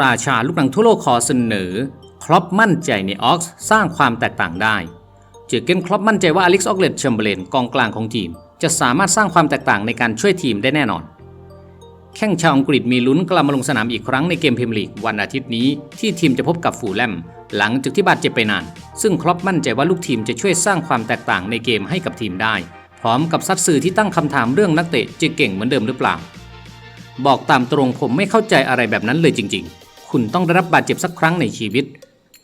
ราชาลูกหนังทั่วโลกขอเสนอครอปมั่นใจในออกซ์สร้างความแตกต่างได้ เจอเกนครอปมั่นใจว่าอเล็กซ์ออกเลตแชมเบรเลนกองกลางของทีม จะสามารถสร้างความแตกต่างในการช่วยทีมได้แน่นอน แข้งชาวอังกฤษมีลุ้นกลับมาลงสนามอีกครั้งในเกมพรีเมียร์ลีกวันอาทิตย์นี้ที่ทีมจะพบกับฟูลแลมหลังจากที่บาดเจ็บไปนาน ซึ่งครอปมั่นใจว่าลูกทีมจะช่วยสร้างความแตกต่างในเกมให้กับทีมได้ พร้อมกับซัดสื่อที่ตั้งคำถามเรื่องนักเตะจะเก่งเหมือนเดิมหรือเปล่า บอกตามตรงผมไม่เข้าใจอะไรแบบนั้นเลยจริง ๆ คุณต้องได้รับบาดเจ็บสักครั้งในชีวิต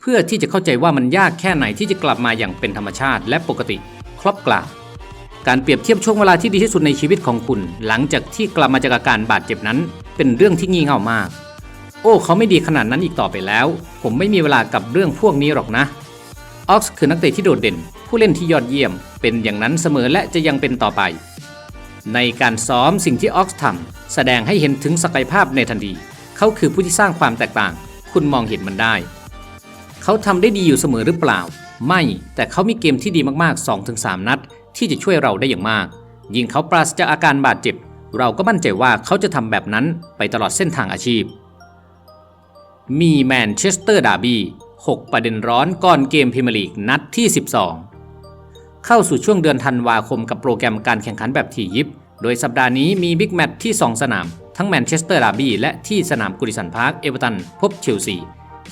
เพื่อที่จะเข้าใจว่ามันยากแค่ไหนที่จะกลับมาอย่างเป็นธรรมชาติและปกติครอบกล่าวการเปรียบเทียบช่วงเวลาที่ดีที่สุดในชีวิตของคุณ หลังจากที่กลับมาจากอาการบาดเจ็บนั้น เป็นเรื่องที่งี่เง่ามาก โอ้ เขาไม่ดีขนาดนั้นอีกต่อไปแล้ว ผมไม่มีเวลากับเรื่องพวกนี้หรอกนะออกซ์คือนักเตะที่โดดเด่น ผู้เล่นที่ยอดเยี่ยม เป็นอย่างนั้นเสมอและจะยังเป็นต่อไป ในการซ้อมสิ่งที่ออกซ์ทำแสดงให้เห็นถึงศักยภาพในทันที เขาคือผู้ที่สร้างความแตกต่าง คุณมองเห็นมันได้ เขาทำได้ดีอยู่เสมอหรือเปล่า ไม่แต่เขามีเกมที่ดีมากๆ 2-3 นัด ที่จะช่วยเราได้อย่างมาก ยิ่งเขาปราศจากอาการบาดเจ็บ เราก็มั่นใจว่าเขาจะทำแบบนั้นไปตลอดเส้นทางอาชีพ มีแมนเชสเตอร์ดาร์บี้6ประเด็นร้อนก่อนเกมพรีเมียร์ลีกนัดที่ 12 เข้าสู่ช่วงเดือนธันวาคมกับโปรแกรมการแข่งขันแบบถี่ยิบ โดยสัปดาห์นี้มีบิ๊กแมตช์ที่ 2 สนาม ทั้งแมนเชสเตอร์ดาร์บี้และที่สนามกุริสันพาร์คเอเวอร์ตันพบเชลซี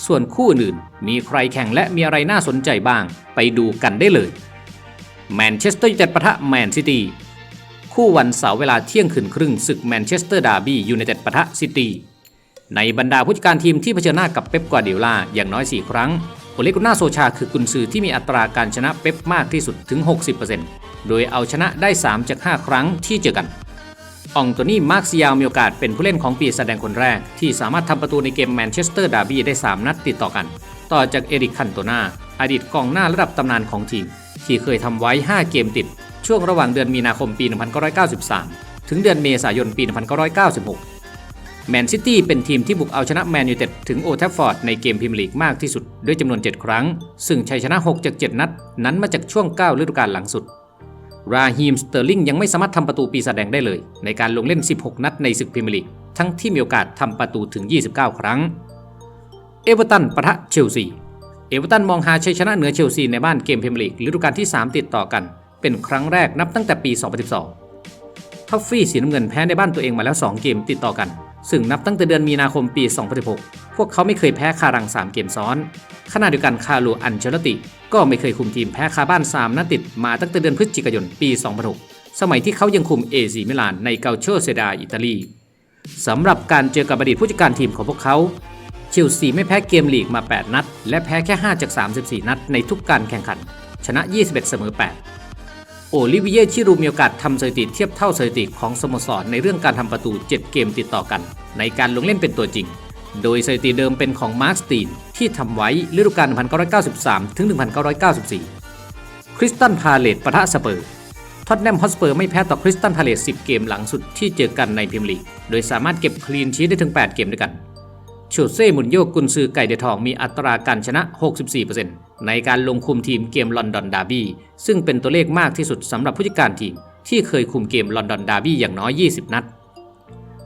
ส่วนคู่อื่นมีใครแข่งและมีอะไรน่าสนใจบ้าง ไปดูกันได้เลยแมนเชสเตอร์ยูไนเต็ดปะทะแมนซิตี้คู่วันเสาร์เวลาเที่ยงคืนครึ่งศึกแมนเชสเตอร์ดาร์บี้ยูไนเต็ดปะทะซิตี้ในบรรดาผู้จัดการทีมที่เผชิญหน้ากับเป๊ปกวาร์ดิโอลาอย่างน้อย 4 ครั้ง โอเลกุน่าโซชาคือกุนซือที่มีอัตราการชนะเป๊ปมากที่สุดถึง 60%โดยเอาชนะได้ 3 จาก 5 ครั้งที่เจอกันอองโตนี่มาร์คซิยาวมีโอกาสเป็นผู้เล่นของปีแสดงคนแรก ที่สามารถทำประตูในเกมแมนเชสเตอร์ดาร์บี้ได้ 3 นัดติดต่อกัน ต่อจากเอริกคันโตนาอดีตกองหน้าระดับตำนานของทีม ที่เคยทำไว้ 5 เกมติด ช่วงระหว่างเดือนมีนาคมปี 1993 ถึงเดือนเมษายนปี 1996 แมนซิตี้เป็นทีมที่บุกเอาชนะแมนยูเต็ดถึงโอแทฟฟอร์ดในเกมพรีเมียร์ลีกมากที่สุดด้วยจำนวน 7 ครั้ง ซึ่งชัยชนะ 6 จาก 7 นัด นั้นมาจากช่วง 9 ฤดูกาลหลังสุด ราฮีมสเตอร์ลิงยังไม่สามารถทำประตูปีศาจแดงได้เลย ในการลงเล่น 16 นัดในศึกพรีเมียร์ลีก ทั้งที่มีโอกาสทำประตูถึง 29 ครั้ง เอเวอร์ตันปะทะเชลซี เอเวอร์ตันมองหาชัยชนะเหนือเชลซีในบ้านเกมพรีเมียร์ลีกฤดูกาลที่ 3 ติดต่อกัน เป็นครั้งแรกนับตั้งแต่ปี 2012ท็อฟฟี่สีน้ำเงินแพ้ในบ้านตัวเองมาแล้ว 2 เกมติดต่อกัน ซึ่งนับตั้งแต่เดือนมีนาคมปี 2016 พวกเขาไม่เคยแพ้คารัง 3 เกมซ้อน ขณะเดียวกันคาร์โลอันเชลติ ก็ไม่เคยคุมทีมแพ้คาบ้าน 3 นัดติดมาตั้งแต่เดือนพฤศจิกายนปี 2006 สมัยที่เขายังคุมเอซีมิลานในเกาโชเซดาอิตาลีสำหรับการเจอกับอดีตผู้จัดการทีมของพวกเขาเชลซีไม่แพ้เกมลีกมา 8 นัด และแพ้แค่ 5 จาก 34 นัดในทุกการแข่งขัน ชนะ 21 เสมอ 8 โอลิเวียชิรูมีโอกาสทำสถิติเทียบเท่าสถิติของสโมสรในเรื่องการทำประตู 7 เกมติดต่อกัน ในการลงเล่นเป็นตัวจริง โดยสถิติเดิมเป็นของมาร์คสตีนที่ทำไว้ฤดูกาล 1993 ถึง 1994 คริสตันพาเลตปะทะสเปอร์ท็อตแนมฮอสเปอร์ไม่แพ้ต่อคริสตันพาเลต10 เกมหลังสุดที่เจอกันในพรีเมียร์ลีก โดยสามารถเก็บคลีนชีทได้ถึง 8 เกมด้วยกันโชเซ่มุนโยกุนซือไก่เดทองมีอัตราการชนะ 64% ในการลงคุมทีมเกมลอนดอนดาร์บี้ซึ่งเป็นตัวเลขมากที่สุดสำหรับผู้จัดการทีม ที่เคยคุมเกมลอนดอนดาร์บี้อย่างน้อย 20 นัด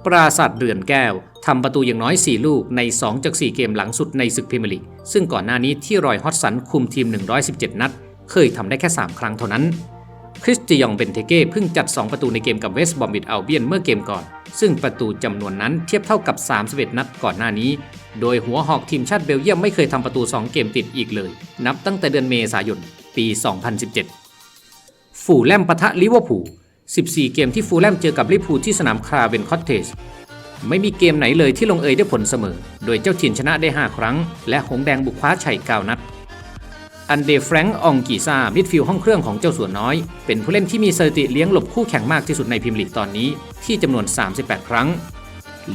ปราศาสตร์เรือนแก้วทำประตูอย่างน้อย 4 ลูกใน 2 จาก 4 เกมหลังสุดในศึกพรีเมียร์ลีกซึ่งก่อนหน้านี้ที่รอยฮอตสันคุมทีม 117 นัด เคยทำได้แค่ 3 ครั้งเท่านั้น คริสติยองเบนเทเก้เพิ่งจัด 2 ประตูในเกมกับเวสต์บอมบิดอัลเบียนเมื่อเกมก่อน ซึ่งประตูจำนวนนั้นเทียบเท่ากับ 31 นัดก่อนหน้านี้ โดยหัวหอกทีมชาติเบลเยียมไม่เคยทำประตู 2 เกมติดอีกเลย นับตั้งแต่เดือนเมษายน ปี 2017ฟูลแลมปะทะลิเวอร์พูล 14 เกมที่ฟูลแลมเจอกับลิเวอร์พูลที่สนามคราเวนคอตเทจไม่มีเกมไหนเลยที่ลงเอยได้ผลเสมอ โดยเจ้าถิ่นชนะได้ 5 ครั้ง และหงแดงบุกคว้าชัย9นัด อันเดแฟรงค์อองกีซามิดฟิลด์ห้องเครื่องของเจ้าสัวนน้อย เป็นผู้เล่นที่มีสถิติเลี้ยงหลบคู่แข่งมากที่สุดในพรีเมียร์ลีกตอนนี้ที่จำนวน 38 ครั้ง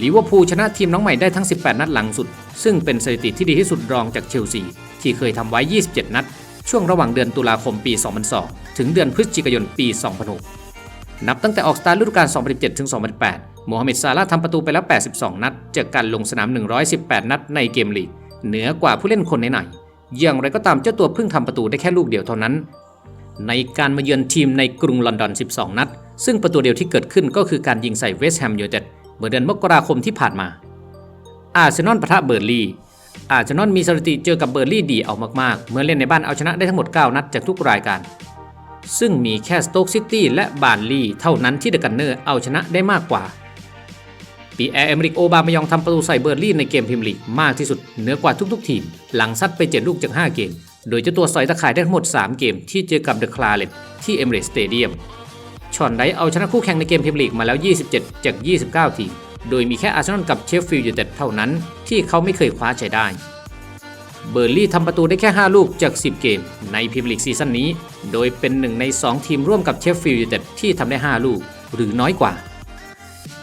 ลิเวอร์พูลชนะทีมน้องใหม่ได้ทั้ง 18 นัดหลังสุด ซึ่งเป็นสถิติที่ดีที่สุดรองจากเชลซีที่เคยทำไว้ 27 นัด ช่วงระหว่างเดือนตุลาคมปี 2002 ถึงเดือนพฤศจิกายนปี 2006 นับตั้งแต่ออกสตาร์ฤดูกาล 2017ถึง2018 โมฮัมเหม็ดซาลาห์ทำประตูไปแล้ว 82 นัด จากการลงสนาม 118 นัดในเกมลีก เหนือกว่าผู้เล่นคนไหนๆ อย่างไรก็ตามเจ้าตัวเพิ่งทำประตูได้แค่ลูกเดียวเท่านั้น ในการมาเยือนทีมในกรุงลอนดอน 12 นัด ซึ่งประตูเดียวที่เกิดขึ้นก็คือการยิงใส่เวสต์แฮมยูไนเต็ดเมื่อเดือนมกราคมที่ผ่านมา อาร์เซนอลปะทะเบอร์ลี่อาร์เซนอลมีสถิติเจอกับเบอร์ลี่ดีเอามากๆ เมื่อเล่นในบ้านเอาชนะได้ทั้งหมด 9 นัดจากทุกรายการ ซึ่งมีแค่สโต๊กซิตี้และบาร์ลีเท่านั้นที่เดอะกันเนอร์เอาชนะได้มากกว่า ปีแอร์เอมริกโอบามายองทำประตูใส่เบอร์ลี่ในเกมพรีเมียร์ลีกมากที่สุดเหนือกว่าทุกๆ ทีม หลังซัดไป7ลูกจาก 5 เกม โดยเจ้าตัวสอยตะข่ายได้ทั้งหมด 3 เกมที่เจอกับเดอะคลาเลตที่เอเมเรสสเตเดียมชอนไดเอาชนะคู่แข่งในเกมพรีเมียร์ลีกมาแล้ว 27 จาก 29 ทีม โดยมีแค่อาร์เซนอลกับเชฟฟิลด์ยูไนเต็ดเท่านั้นที่เขาไม่เคยคว้าชัยได้เบอร์ลี่ทำประตูได้แค่ 5 ลูกจาก 10 เกม ในพรีเมียร์ลีกซีซั่นนี้ โดยเป็นหนึ่งใน 2 ทีมร่วมกับเชฟฟิลด์ยูไนเต็ดที่ทำได้ 5 ลูก หรือน้อยกว่า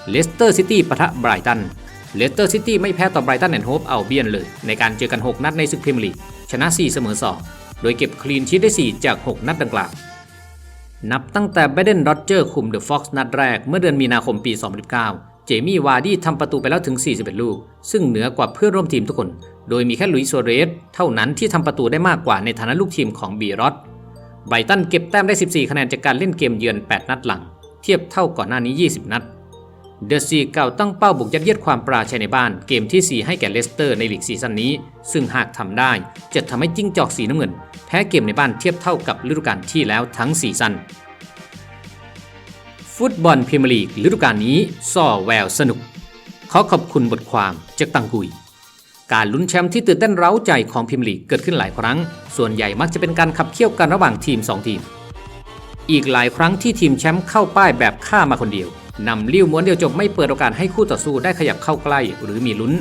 เลสเตอร์ซิตี้ปะทะไบรตัน เลสเตอร์ซิตี้ไม่แพ้ต่อไบรตันแอนด์โฮปเอาเบียนเลย ในการเจอกัน 6 นัดในศึกพรีเมียร์ลีก ชนะ 4 เสมอ 2 โดยเก็บคลีนชีทได้ 4 จาก 6 นัดดังกล่าว นับตั้งแต่เบเดนโรเจอร์คุมเดอะฟ็อกซ์นัดแรกเมื่อเดือนมีนาคมปี 2019 เจมี่วาร์ดี้ทำประตูไปแล้วถึง 41 ลูก ซึ่งเหนือกว่าเพื่อนร่วมทีมทุกคน โดยมีแค่ลุยส์ซัวเรสเท่านั้นที่ทำประตูได้มากกว่าในฐานะลูกทีมของบีรอตไบรตันเก็บแต้มได้ 14 คะแนนจากการเล่นเกมเยือน 8 นัดหลัง เทียบเท่าก่อนหน้านี้ 20 นัด เดอะซีเก่าตั้งเป้าบุกยัดเยียดความปราชัยในบ้านเกมทีสี่4 ให้แก่เลสเตอร์ในลีกซีซั่นนี้ ซึ่งหากทำได้ จะทำให้จิ้งจอกสีน้ำเงิน แพ้เกมในบ้านเทียบเท่ากับฤดูกาลที่แล้วทั้งซีซั่นฟุตบอลพรีเมียร์ลีกฤดูกาลนี้ส่อแววสนุก ขอขอบคุณบทความจากตังกุย การลุ้นแชมป์ที่ตื่นเต้นเร้าใจของพรีเมียร์ลีกเกิดขึ้นหลายครั้ง ส่วนใหญ่มักจะเป็นการขับเคี่ยวกันระหว่างทีม 2 ทีม อีกหลายครั้งที่ทีมแชมป์เข้าป้ายแบบฆ่ามาคนเดียว นำลิ้วม้วนเดียวจบไม่เปิดโอกาสให้คู่ต่อสู้ได้ขยับเข้าใกล้ หรือมีลุ้น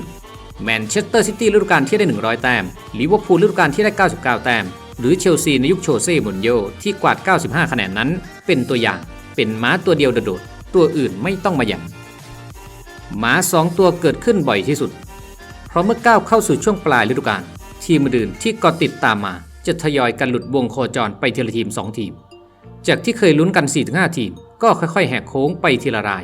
แมนเชสเตอร์ซิตี้ฤดูกาลที่ได้ 100 แต้มลิเวอร์พูลฤดูกาลที่ได้ 99 แต้ม หรือเชลซีในยุคโชเซ่มุนโยที่กวาด 95 คะแนนนั้น เป็นตัวอย่าง เป็นม้าตัวเดียวโดดๆตัวอื่นไม่ต้องมาหยั่งม้าสองตัวเกิดขึ้นบ่อยที่สุด เพราะเมื่อก้าวเข้าสู่ช่วงปลายฤดูกาลทีมอื่นที่กาะติดตามมา จะทยอยกันหลุดวงโคจรไปทีละทีม 2 ทีม จากที่เคยลุ้นกัน 4-5 ทีม ก็ค่อยๆ แหกโค้งไปทีละราย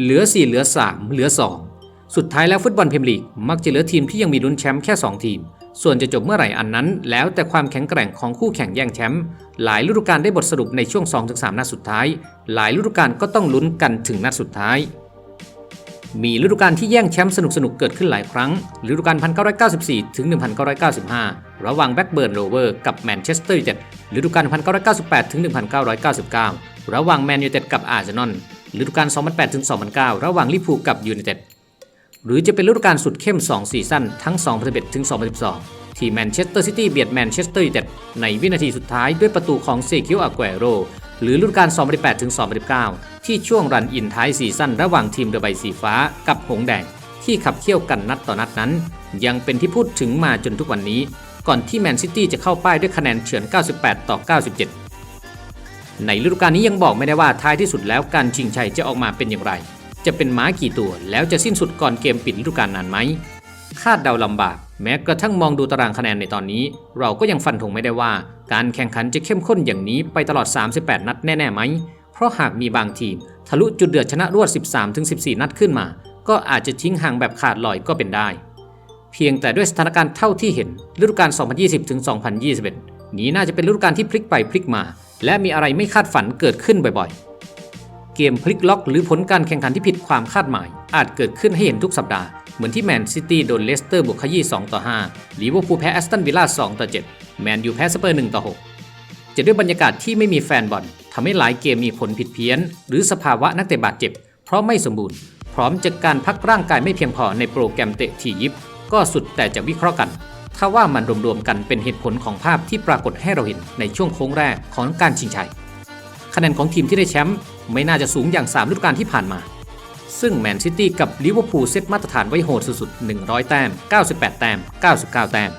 เหลือ 4 เหลือ 3 เหลือ 2 สุดท้ายแล้วฟุตบอลพรีเมียร์ลีกมักจะเหลือทีมที่ยังมีลุ้นแชมป์แค่ 2 ทีม ส่วนจะจบเมื่อไหร่อันนั้น แล้วแต่ความแข็งแกร่งของคู่แข่งแย่งแชมป์หลายฤดูกาลได้บทสรุปในช่วง 2-3 นัดสุดท้าย หลายฤดูกาลก็ต้องลุ้นกันถึงนัดสุดท้าย มีฤดูกาลที่แย่งแชมป์สนุกๆ เกิดขึ้นหลายครั้ง ฤดูกาล 1994 ถึง 1995 ระหว่างแบ็กเบิร์นโรเวอร์กับแมนเชสเตอร์ยูไนเต็ด ฤดูกาล 1998 ถึง 1999 ระหว่างแมนยูไนเต็ดกับอาร์เซนอล ฤดูกาล 2008 ถึง 2009 ระหว่างลิเวอร์พูลกับยูไนเต็ด หรือจะเป็นฤดูกาลสุดเข้ม 2 ซีซั่นทั้ง 2011 ถึง 2012 ที่แมนเชสเตอร์ซิตี้เบียดแมนเชสเตอร์ยูไนเต็ดในวินาทีสุดท้ายด้วยประตูของเซคิโออาแกโร หรือฤดูกาล2018ถึง2019 ที่ช่วงรันอินท้ายซีซั่นระหว่างทีมเดอะใบสีฟ้ากับหงส์แดง ที่ขับเคี่ยวกันนัดต่อนัดนั้น ยังเป็นที่พูดถึงมาจนทุกวันนี้ ก่อนที่แมนซิตี้จะเข้าป้ายด้วยคะแนนเฉือน 98 ต่อ 97 ในฤดูกาลนี้ยังบอกไม่ได้ว่าท้ายที่สุดแล้วการชิงชัยจะออกมาเป็นอย่างไร จะเป็นม้ากี่ตัวแล้วจะสิ้นสุดก่อนเกมปิดฤดูกาลนานไหมคาดเดาลำบาก แม้กระทั่งมองดูตารางคะแนนในตอนนี้ เราก็ยังฟันธงไม่ได้ว่า การแข่งขันจะเข้มข้นอย่างนี้ไปตลอด 38 นัดแน่ๆไหม เพราะหากมีบางทีม ทะลุจุดเดือดชนะรวด 13-14 นัดขึ้นมา ก็อาจจะทิ้งห่างแบบขาดลอยก็เป็นได้ เพียงแต่ด้วยสถานการณ์เท่าที่เห็นฤดูกาล 2020-2021 นี้น่าจะเป็นฤดูกาลที่พลิกไปพลิกมา และมีอะไรไม่คาดฝันเกิดขึ้นบ่อยๆ เกมพลิกล็อกหรือผลการแข่งขันที่ผิดความคาดหมาย อาจเกิดขึ้นให้เห็นทุกสัปดาห์ เหมือนที่แมนซิตี้โดนเลสเตอร์บุกขยี้2ต่อ5ลิเวอร์พูลแพ้แอสตันวิลล่า2ต่อ7แมนยูแพ้สเปอร์1ต่อ6จะด้วยบรรยากาศที่ไม่มีแฟนบอลทำให้หลายเกมมีผลผิดเพี้ยน หรือสภาวะนักเตะบาดเจ็บ เพราะไม่สมบูรณ์ พร้อมจากการพักร่างกายไม่เพียงพอในโปรแกรมเตะที่ยิบ ก็สุดแต่จะวิเคราะห์กันถ้าว่ามันรวมๆกันเป็นเหตุผลของภาพที่ปรากฏให้เราเห็นในช่วงโค้งแรกของการชิงชัยคะแนนของทีมที่ได้แชมป์ไม่น่าจะสูงอย่าง3ฤดูกาลที่ผ่านมา ซึ่งแมนซิตี้กับลิเวอร์พูลเซตมาตรฐานไว้โหดสุดๆ 100 แต้ม 98 แต้ม 99 แต้ม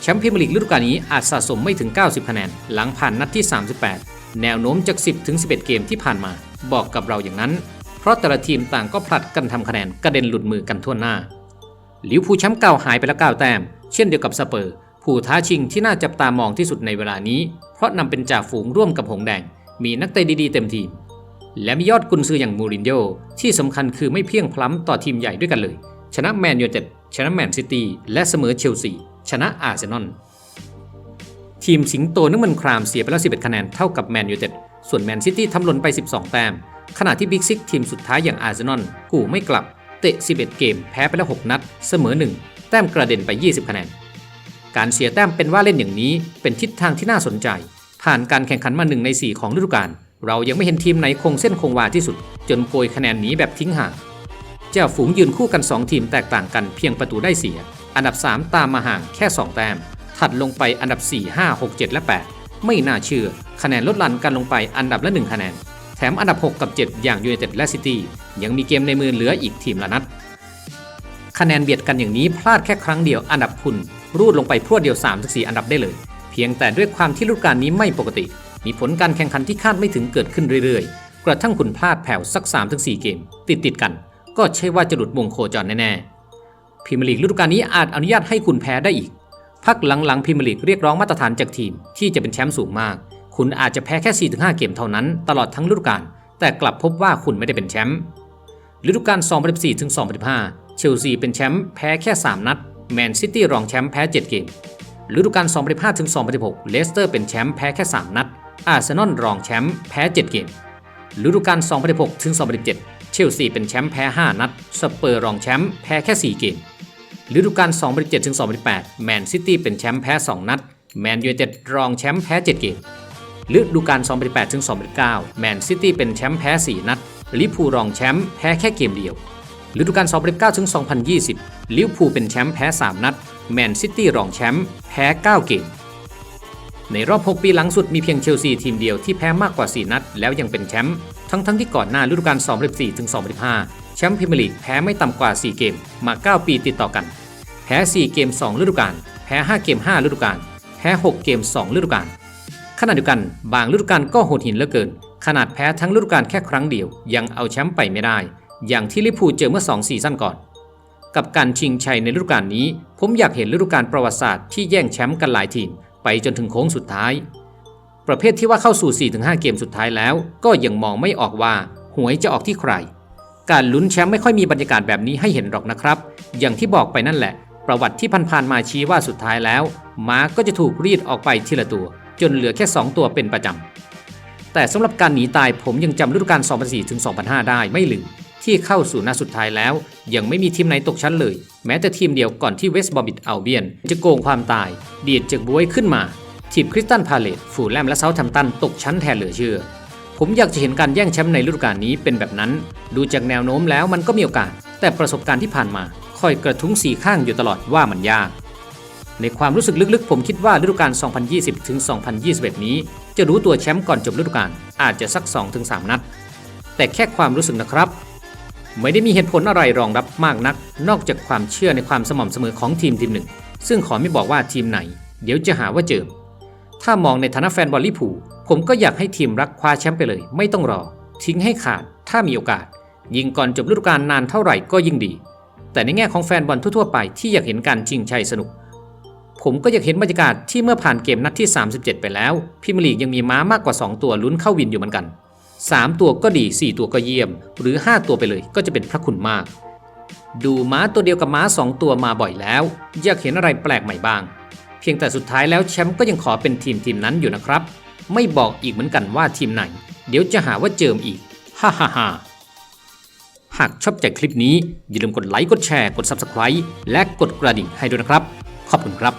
แชมป์พรีเมียร์ลีกฤดูกาลนี้อาจสะสมไม่ถึง 90 คะแนน หลังผ่านนัดที่ 38 แนวโน้มจาก 10 ถึง 11 เกมที่ผ่านมา บอกกับเราอย่างนั้น เพราะแต่ละทีมต่างก็ผลัดกันทำคะแนนกระเด็นหลุดมือกันทั่วหน้าลิเวอร์พูลแชมป์เก่าหายไปแล้ว9แต้ม เช่นเดียวกับสเปอร์ ผู้ท้าชิงที่น่าจับตามองที่สุดในเวลานี้ เพราะนำเป็นจ่าฝูงร่วมกับหงแดง มีนักเตะดีๆเต็มทีม และมียอดกุนซืออย่างมูรินโญ่ที่สำคัญคือไม่เพียงพล้ำต่อทีมใหญ่ด้วยกันเลย ชนะแมนยูเต็ดชนะแมนซิตี้และเสมอเชลซีชนะอาร์เซนอลทีมสิงโตน้ำมันครามเสียไปแล้ว 11 คะแนนเท่ากับแมนยูเต็ดส่วนแมนซิตี้ทำหล่นไป 12 แต้ม ขณะที่บิ๊กซิกทีมสุดท้ายอย่างอาร์เซนอลกูไม่กลับ เตะ 11 เกม แพ้ไปแล้ว 6 นัด เสมอ 1 แต้มกระเด็นไป 20 คะแนน การเสียแต้มเป็นว่าเล่นอย่างนี้เป็นทิศทางที่น่าสนใจ ผ่านการแข่งขันมา 1 ใน 4 ของฤดูกาล เรายังไม่เห็นทีมไหนคงเส้นคงวาที่สุด จนโกยคะแนนหนีแบบทิ้งห่างเจ้าฝูงยืนคู่กัน 2 ทีมแตกต่างกันเพียงประตูได้เสีย อันดับ 3 ตามมาห่างแค่ 2 แต้ม ถัดลงไปอันดับ 4 5 6 7 และ 8 ไม่น่าเชื่อ คะแนนลดหลั่นกันลงไปอันดับละ 1 คะแนน แถมอันดับ 6 กับ 7 อย่างยูไนเต็ดและซิตี้ยังมีเกมในมือเหลืออีกทีมละนัด คะแนนเบียดกันอย่างนี้พลาดแค่ครั้งเดียวอันดับคุณรูดลงไปพรวดเดียว3-4อันดับได้เลย เพียงแต่ด้วยความที่ฤดูกาลนี้ไม่ปกติ มีผลการแข่งขันที่คาดไม่ถึงเกิดขึ้นเรื่อยๆ กระทั่งคุณพลาดแผ่วสัก 3-4 เกม ติดติดๆกัน ก็ใช่ว่าจะหลุดวงโคจรแน่ๆพรีเมียร์ลีกฤดูกาลนี้อาจอนุญาตให้คุณแพ้ได้อีก พักหลังๆพรีเมียร์ลีกเรียกร้องมาตรฐานจากทีมที่จะเป็นแชมป์สูงมาก คุณอาจจะแพ้แค่ 4-5 เกมเท่านั้นตลอดทั้งฤดูกาลแต่กลับพบว่าคุณไม่ได้เป็นแชมป์ฤดูกาล2014ถึง2015 เชลซีเป็นแชมป์แพ้แค่ 3 นัด แมนซิตี้รองแชมป์แพ้ 7 เกมฤดูกาล2015-2016 เลสเตอร์เป็นแชมป์แพ้แค่ 3 นัด อาร์เซนอลรองแชมป์แพ้ 7 เกม ฤดูกาล 2016 ถึง 2017 เชลซีเป็นแชมป์แพ้ 5 นัด สเปอร์รองแชมป์แพ้แค่ 4 เกม ฤดูกาล 2017 ถึง 2018 แมนซิตี้เป็นแชมป์แพ้ 2 นัด แมนยูไนเต็ดรองแชมป์แพ้ 7 เกม ฤดูกาล 2018 ถึง 2019 แมนซิตี้เป็นแชมป์แพ้ 4 นัด ลิเวอร์พูลรองแชมป์แพ้แค่เกมเดียว ฤดูกาล 2019 ถึง 2020 ลิเวอร์พูลเป็นแชมป์แพ้ 3 นัด แมนซิตี้รองแชมป์แพ้ 9 เกม ในรอบ 6 ปีหลังสุดมีเพียงเชลซีทีมเดียวที่แพ้มากกว่า 4 นัด แล้วยังเป็นแชมป์ทั้งทั้งๆที่ก่อนหน้าฤดูกาล2014ถึง2015 แชมป์พรีเมียร์ลีกแพ้ไม่ต่ำกว่า 4 เกมมา 9 ปีติดต่อกัน แพ้ 4 เกม 2 ฤดูกาลแพ้ 5 เกม 5 ฤดูกาลแพ้ 6 เกม 2 ฤดูกาลขณะเดียวกัน บางฤดูกาลก็โหดหินเหลือเกิน ขนาดแพ้ทั้งฤดูกาลแค่ครั้งเดียว ยังเอาแชมป์ไปไม่ได้ อย่างที่ลิพูเจอเมื่อ2ซีซั่นก่อน กับการชิงชัยในฤดูกาลนี้ ผมอยากเห็นฤดูกาลประวัติศาสตร์ที่แย่งแชมป์กันหลายทีม ไปจนถึงโค้งสุดท้าย ประเภทที่ว่าเข้าสู่ 4-5 เกมสุดท้ายแล้ว ก็ยังมองไม่ออกว่าหวยจะออกที่ใคร การลุ้นแชมป์ไม่ค่อยมีบรรยากาศแบบนี้ให้เห็นหรอกนะครับ อย่างที่บอกไปนั่นแหละ ประวัติที่ผ่านๆมาชี้ว่าสุดท้ายแล้ว ม้าก็จะถูกรีดออกไปทีละตัว จนเหลือแค่ 2 ตัวเป็นประจำแต่สำหรับการหนีตายผมยังจำฤดูกาล2004-2005 ได้ไม่ลืม ที่เข้าสู่นัดสุดท้ายแล้ว ยังไม่มีทีมไหนตกชั้นเลย แม้แต่ทีมเดียวก่อนที่เวสต์บอมบิดอัลเบียน จะโกงความตาย เดียดจากบวยขึ้นมา ทีมคริสตันพาเลตฟูลแลมและเซาท์แฮมป์ตันตกชั้นแทนเหลือเชื่อ ผมอยากจะเห็นการแย่งแชมป์ในฤดูกาลนี้เป็นแบบนั้น ดูจากแนวโน้มแล้วมันก็มีโอกาส แต่ประสบการณ์ที่ผ่านมาคอยกระทุ้งสีข้างอยู่ตลอดว่ามันยากในความรู้สึกลึกๆ ผมคิดว่าฤดูกาล 2020 ถึง 2021 นี้ จะรู้ตัวแชมป์ก่อนจบฤดูกาลอาจจะสัก 2-3 นัด แต่แค่ความรู้สึกนะครับ ไม่ได้มีเหตุผลอะไรรองรับมากนัก นอกจากความเชื่อในความสม่ำเสมอของทีมทีมหนึ่ง ซึ่งขอไม่บอกว่าทีมไหน เดี๋ยวจะหาว่าเจิม ถ้ามองในฐานะแฟนบอลลิพูผมก็อยากให้ทีมรักคว้าแชมป์ไปเลย ไม่ต้องรอ ทิ้งให้ขาด ถ้ามีโอกาส ยิงก่อนจบฤดูกาลนานเท่าไหร่ก็ยิ่งดี แต่ในแง่ของแฟนบอลทั่วๆไปที่อยากเห็นการชิงชัยสนุก ผมก็อยากเห็นบรรยากาศที่เมื่อผ่านเกมนัดที่ 37 ไปแล้วพรีเมียร์ลีกยังมีม้ามากกว่า 2 ตัวลุ้นเข้าวินอยู่เหมือนกัน 3 ตัวก็ดี 4 ตัวก็เยี่ยม หรือ 5 ตัวไปเลยก็จะเป็นพระคุณมาก ดูม้าตัวเดียวกับม้า 2 ตัวมาบ่อยแล้ว อยากเห็นอะไรแปลกใหม่บ้าง เพียงแต่สุดท้ายแล้วแชมป์ก็ยังขอเป็นทีมทีมนั้นอยู่นะครับ ไม่บอกอีกเหมือนกันว่าทีมไหน เดี๋ยวจะหาว่าเจิมอีกฮ่าฮ่าฮ่าหากชอบใจคลิปนี้อย่าลืมกดไลค์กดแชร์กด Subscribe และกดกระดิ่งให้ด้วยนะครับ ขอบคุณครับ